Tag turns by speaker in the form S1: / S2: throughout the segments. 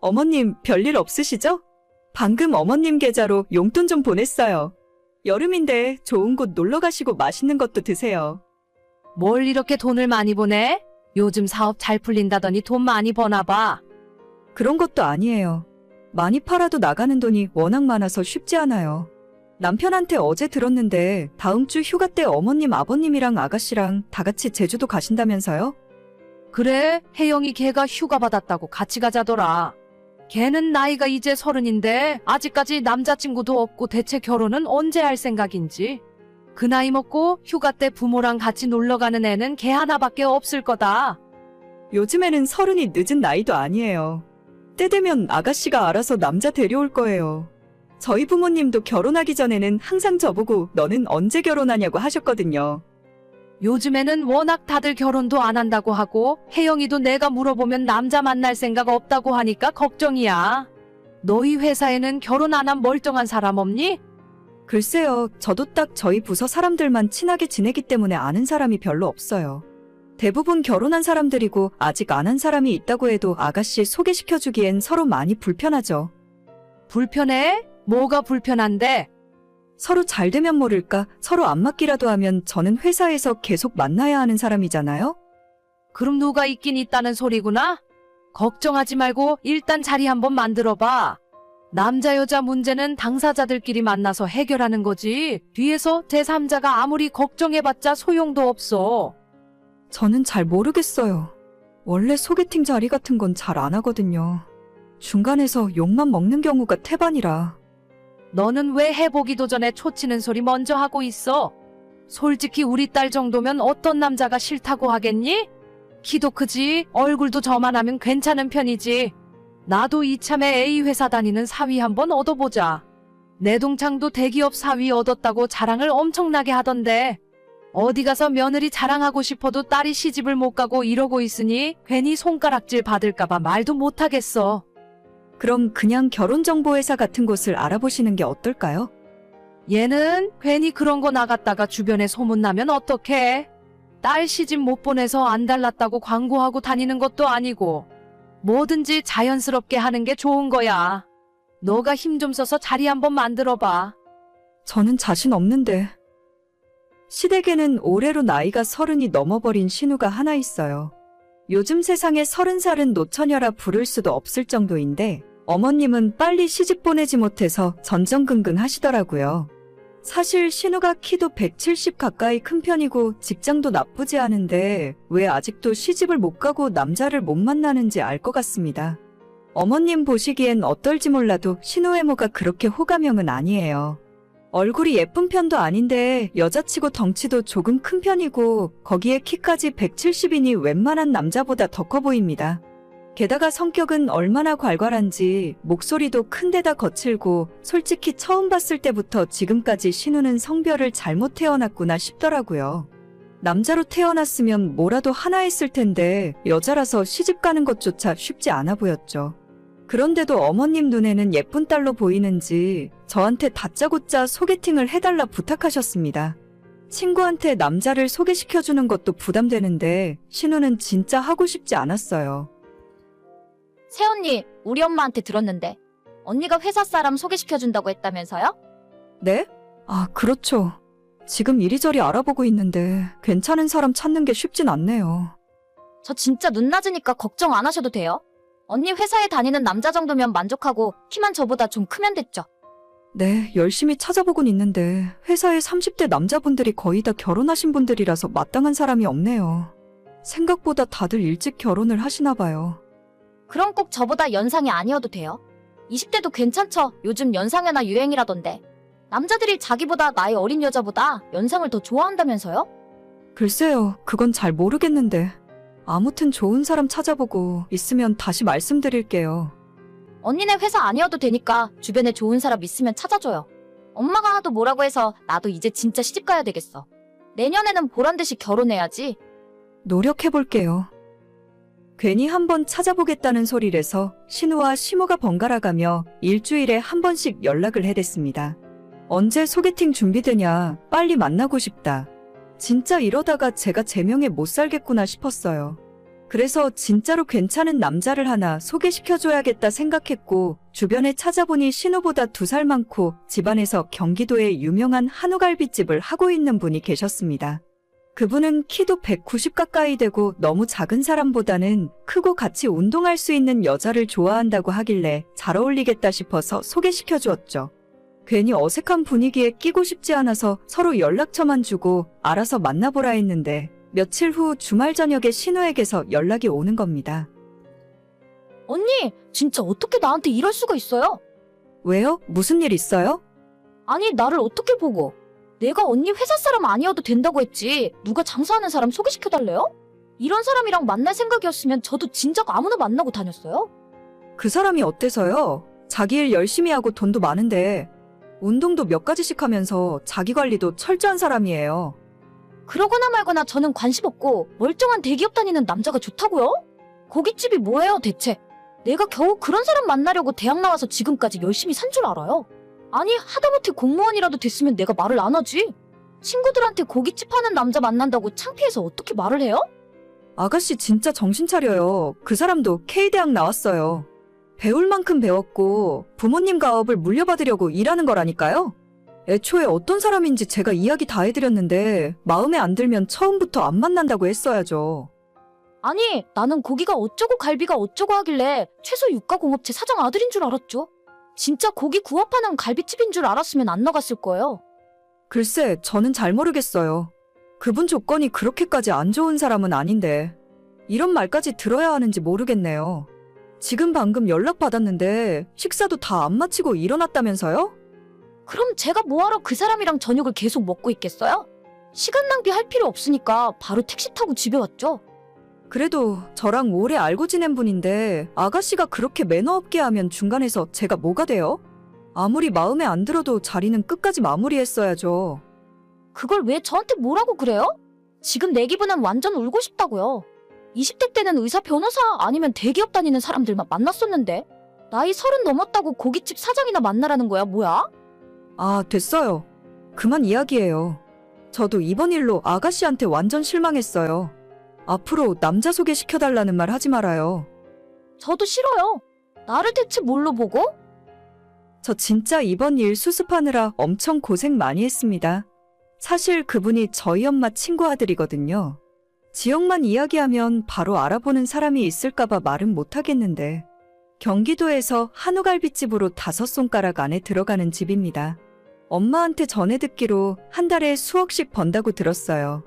S1: 어머님, 별일 없으시죠? 방금 어머님 계좌로 용돈 좀 보냈어요. 여름인데 좋은 곳 놀러 가시고 맛있는 것도 드세요.
S2: 뭘 이렇게 돈을 많이 보내? 요즘 사업 잘 풀린다더니 돈 많이 버나 봐.
S1: 그런 것도 아니에요. 많이 팔아도 나가는 돈이 워낙 많아서 쉽지 않아요. 남편한테 어제 들었는데 다음 주 휴가 때 어머님, 아버님이랑 아가씨랑 다 같이 제주도 가신다면서요?
S2: 그래, 혜영이 걔가 휴가 받았다고 같이 가자더라. 걔는 나이가 이제 서른인데 아직까지 남자친구도 없고 대체 결혼은 언제 할 생각인지. 그 나이 먹고 휴가 때 부모랑 같이 놀러 가는 애는 걔 하나밖에 없을 거다.
S1: 요즘에는 서른이 늦은 나이도 아니에요. 때 되면 아가씨가 알아서 남자 데려올 거예요. 저희 부모님도 결혼하기 전에는 항상 저보고 너는 언제 결혼하냐고 하셨거든요.
S2: 요즘에는 워낙 다들 결혼도 안 한다고 하고 혜영이도 내가 물어보면 남자 만날 생각 없다고 하니까 걱정이야. 너희 회사에는 결혼 안 한 멀쩡한 사람 없니?
S1: 글쎄요, 저도 딱 저희 부서 사람들만 친하게 지내기 때문에 아는 사람이 별로 없어요. 대부분 결혼한 사람들이고 아직 안 한 사람이 있다고 해도 아가씨 소개시켜주기엔 서로 많이 불편하죠.
S2: 불편해? 뭐가 불편한데?
S1: 서로 잘 되면 모를까 서로 안 맞기라도 하면 저는 회사에서 계속 만나야 하는 사람이잖아요?
S2: 그럼 누가 있긴 있다는 소리구나? 걱정하지 말고 일단 자리 한번 만들어 봐. 남자 여자 문제는 당사자들끼리 만나서 해결하는 거지. 뒤에서 제3자가 아무리 걱정해봤자 소용도 없어.
S1: 저는 잘 모르겠어요. 원래 소개팅 자리 같은 건 잘 안 하거든요. 중간에서 욕만 먹는 경우가 태반이라.
S2: 너는 왜 해보기도 전에 초치는 소리 먼저 하고 있어? 솔직히 우리 딸 정도면 어떤 남자가 싫다고 하겠니? 키도 크지, 얼굴도 저만하면 괜찮은 편이지. 나도 이참에 A 회사 다니는 사위 한번 얻어보자. 내 동창도 대기업 사위 얻었다고 자랑을 엄청나게 하던데. 어디 가서 며느리 자랑하고 싶어도 딸이 시집을 못 가고 이러고 있으니 괜히 손가락질 받을까봐 말도 못하겠어.
S1: 그럼 그냥 결혼정보회사 같은 곳을 알아보시는 게 어떨까요?
S2: 얘는 괜히 그런 거 나갔다가 주변에 소문나면 어떡해? 딸 시집 못 보내서 안 달랐다고 광고하고 다니는 것도 아니고 뭐든지 자연스럽게 하는 게 좋은 거야. 너가 힘 좀 써서 자리 한번 만들어 봐.
S1: 저는 자신 없는데. 시댁에는 올해로 나이가 서른이 넘어버린 신우가 하나 있어요. 요즘 세상에 서른 살은 노처녀라 부를 수도 없을 정도인데 어머님은 빨리 시집 보내지 못해서 전전긍긍 하시더라고요. 사실 신우가 키도 170 가까이 큰 편이고 직장도 나쁘지 않은데 왜 아직도 시집을 못 가고 남자를 못 만나는지 알 것 같습니다. 어머님 보시기엔 어떨지 몰라도 신우 외모가 그렇게 호감형은 아니에요. 얼굴이 예쁜 편도 아닌데 여자치고 덩치도 조금 큰 편이고 거기에 키까지 170이니 웬만한 남자보다 더 커 보입니다. 게다가 성격은 얼마나 괄괄한지 목소리도 큰데다 거칠고 솔직히 처음 봤을 때부터 지금까지 신우는 성별을 잘못 태어났구나 싶더라고요. 남자로 태어났으면 뭐라도 하나 했을 텐데 여자라서 시집 가는 것조차 쉽지 않아 보였죠. 그런데도 어머님 눈에는 예쁜 딸로 보이는지 저한테 다짜고짜 소개팅을 해달라 부탁하셨습니다. 친구한테 남자를 소개시켜주는 것도 부담되는데 신우는 진짜 하고 싶지 않았어요.
S3: 새언니, 우리 엄마한테 들었는데 언니가 회사 사람 소개시켜준다고 했다면서요?
S1: 네? 아, 그렇죠. 지금 이리저리 알아보고 있는데 괜찮은 사람 찾는 게 쉽진 않네요.
S3: 저 진짜 눈 낮으니까 걱정 안 하셔도 돼요. 언니 회사에 다니는 남자 정도면 만족하고 키만 저보다 좀 크면 됐죠.
S1: 네, 열심히 찾아보곤 있는데 회사에 30대 남자분들이 거의 다 결혼하신 분들이라서 마땅한 사람이 없네요. 생각보다 다들 일찍 결혼을 하시나 봐요.
S3: 그럼 꼭 저보다 연상이 아니어도 돼요. 20대도 괜찮죠. 요즘 연상연하 유행이라던데. 남자들이 자기보다 나이 어린 여자보다 연상을 더 좋아한다면서요?
S1: 글쎄요, 그건 잘 모르겠는데. 아무튼 좋은 사람 찾아보고 있으면 다시 말씀드릴게요.
S3: 언니네 회사 아니어도 되니까 주변에 좋은 사람 있으면 찾아줘요. 엄마가 하도 뭐라고 해서 나도 이제 진짜 시집 가야 되겠어. 내년에는 보란 듯이 결혼해야지.
S1: 노력해볼게요. 괜히 한번 찾아보겠다는 소리래서 신우와 시모가 번갈아가며 일주일에 한 번씩 연락을 해댔습니다. 언제 소개팅 준비되냐, 빨리 만나고 싶다. 진짜 이러다가 제가 제명에 못 살겠구나 싶었어요. 그래서 진짜로 괜찮은 남자를 하나 소개시켜줘야겠다 생각했고, 주변에 찾아보니 신우보다 두 살 많고 집안에서 경기도의 유명한 한우갈비집을 하고 있는 분이 계셨습니다. 그분은 키도 190 가까이 되고 너무 작은 사람보다는 크고 같이 운동할 수 있는 여자를 좋아한다고 하길래 잘 어울리겠다 싶어서 소개시켜 주었죠. 괜히 어색한 분위기에 끼고 싶지 않아서 서로 연락처만 주고 알아서 만나보라 했는데 며칠 후 주말 저녁에 신우에게서 연락이 오는 겁니다.
S3: 언니, 진짜 어떻게 나한테 이럴 수가 있어요?
S1: 왜요? 무슨 일 있어요?
S3: 아니, 나를 어떻게 보고? 내가 언니 회사 사람 아니어도 된다고 했지. 누가 장사하는 사람 소개시켜달래요? 이런 사람이랑 만날 생각이었으면 저도 진작 아무나 만나고 다녔어요.
S1: 그 사람이 어때서요? 자기 일 열심히 하고 돈도 많은데 운동도 몇 가지씩 하면서 자기 관리도 철저한 사람이에요.
S3: 그러거나 말거나 저는 관심 없고 멀쩡한 대기업 다니는 남자가 좋다고요? 고깃집이 뭐예요 대체? 내가 겨우 그런 사람 만나려고 대학 나와서 지금까지 열심히 산 줄 알아요? 아니 하다못해 공무원이라도 됐으면 내가 말을 안 하지. 친구들한테 고깃집 하는 남자 만난다고 창피해서 어떻게 말을 해요?
S1: 아가씨 진짜 정신 차려요. 그 사람도 K대학 나왔어요. 배울 만큼 배웠고 부모님 가업을 물려받으려고 일하는 거라니까요. 애초에 어떤 사람인지 제가 이야기 다 해드렸는데 마음에 안 들면 처음부터 안 만난다고 했어야죠.
S3: 아니 나는 고기가 어쩌고 갈비가 어쩌고 하길래 최소 유가공업체 사장 아들인 줄 알았죠. 진짜 고기 구업하는 갈비집인 줄 알았으면 안 나갔을 거예요.
S1: 글쎄, 저는 잘 모르겠어요. 그분 조건이 그렇게까지 안 좋은 사람은 아닌데 이런 말까지 들어야 하는지 모르겠네요. 지금 방금 연락 받았는데 식사도 다 안 마치고 일어났다면서요?
S3: 그럼 제가 뭐하러 그 사람이랑 저녁을 계속 먹고 있겠어요? 시간 낭비할 필요 없으니까 바로 택시 타고 집에 왔죠.
S1: 그래도 저랑 오래 알고 지낸 분인데 아가씨가 그렇게 매너 없게 하면 중간에서 제가 뭐가 돼요? 아무리 마음에 안 들어도 자리는 끝까지 마무리했어야죠.
S3: 그걸 왜 저한테 뭐라고 그래요? 지금 내 기분은 완전 울고 싶다고요. 20대 때는 의사, 변호사 아니면 대기업 다니는 사람들만 만났었는데 나이 서른 넘었다고 고깃집 사장이나 만나라는 거야 뭐야?
S1: 아, 됐어요. 그만 이야기해요. 저도 이번 일로 아가씨한테 완전 실망했어요. 앞으로 남자 소개시켜달라는 말 하지 말아요.
S3: 저도 싫어요. 나를 대체 뭘로 보고?
S1: 저 진짜 이번 일 수습하느라 엄청 고생 많이 했습니다. 사실 그분이 저희 엄마 친구 아들이거든요. 지역만 이야기하면 바로 알아보는 사람이 있을까봐 말은 못하겠는데, 경기도에서 한우갈비집으로 다섯 손가락 안에 들어가는 집입니다. 엄마한테 전해 듣기로 한 달에 수억씩 번다고 들었어요.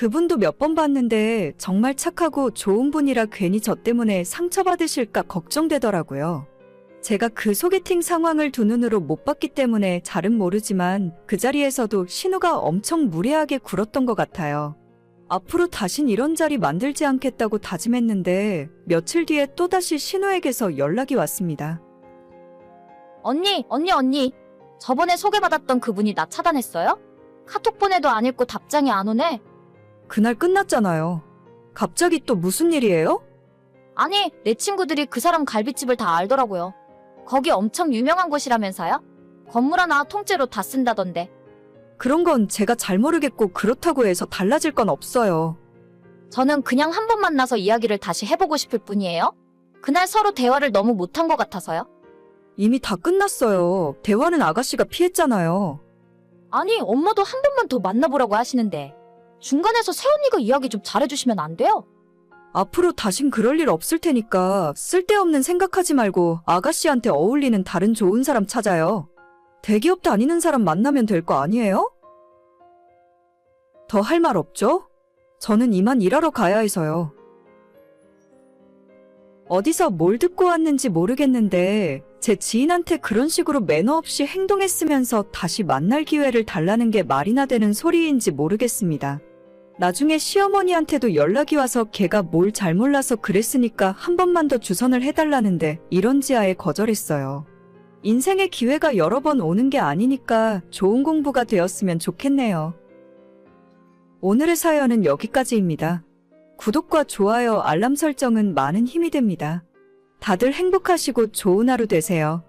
S1: 그분도 몇 번 봤는데 정말 착하고 좋은 분이라 괜히 저 때문에 상처받으실까 걱정되더라고요. 제가 그 소개팅 상황을 두 눈으로 못 봤기 때문에 잘은 모르지만 그 자리에서도 신우가 엄청 무례하게 굴었던 것 같아요. 앞으로 다신 이런 자리 만들지 않겠다고 다짐했는데 며칠 뒤에 또다시 신우에게서 연락이 왔습니다.
S3: 언니, 언니, 언니. 저번에 소개받았던 그분이 나 차단했어요? 카톡 보내도 안 읽고 답장이 안 오네.
S1: 그날 끝났잖아요. 갑자기 또 무슨 일이에요?
S3: 아니, 내 친구들이 그 사람 갈비집을 다 알더라고요. 거기 엄청 유명한 곳이라면서요? 건물 하나 통째로 다 쓴다던데.
S1: 그런 건 제가 잘 모르겠고 그렇다고 해서 달라질 건 없어요.
S3: 저는 그냥 한 번 만나서 이야기를 다시 해보고 싶을 뿐이에요. 그날 서로 대화를 너무 못한 것 같아서요.
S1: 이미 다 끝났어요. 대화는 아가씨가 피했잖아요.
S3: 아니, 엄마도 한 번만 더 만나보라고 하시는데. 중간에서 새언니가 이야기 좀 잘해주시면 안 돼요?
S1: 앞으로 다신 그럴 일 없을 테니까 쓸데없는 생각하지 말고 아가씨한테 어울리는 다른 좋은 사람 찾아요. 대기업 다니는 사람 만나면 될 거 아니에요? 더 할 말 없죠? 저는 이만 일하러 가야 해서요. 어디서 뭘 듣고 왔는지 모르겠는데 제 지인한테 그런 식으로 매너 없이 행동했으면서 다시 만날 기회를 달라는 게 말이나 되는 소리인지 모르겠습니다. 나중에 시어머니한테도 연락이 와서 걔가 뭘 잘 몰라서 그랬으니까 한 번만 더 주선을 해달라는데 이런지 아예 거절했어요. 인생의 기회가 여러 번 오는 게 아니니까 좋은 공부가 되었으면 좋겠네요. 오늘의 사연은 여기까지입니다. 구독과 좋아요, 알람 설정은 많은 힘이 됩니다. 다들 행복하시고 좋은 하루 되세요.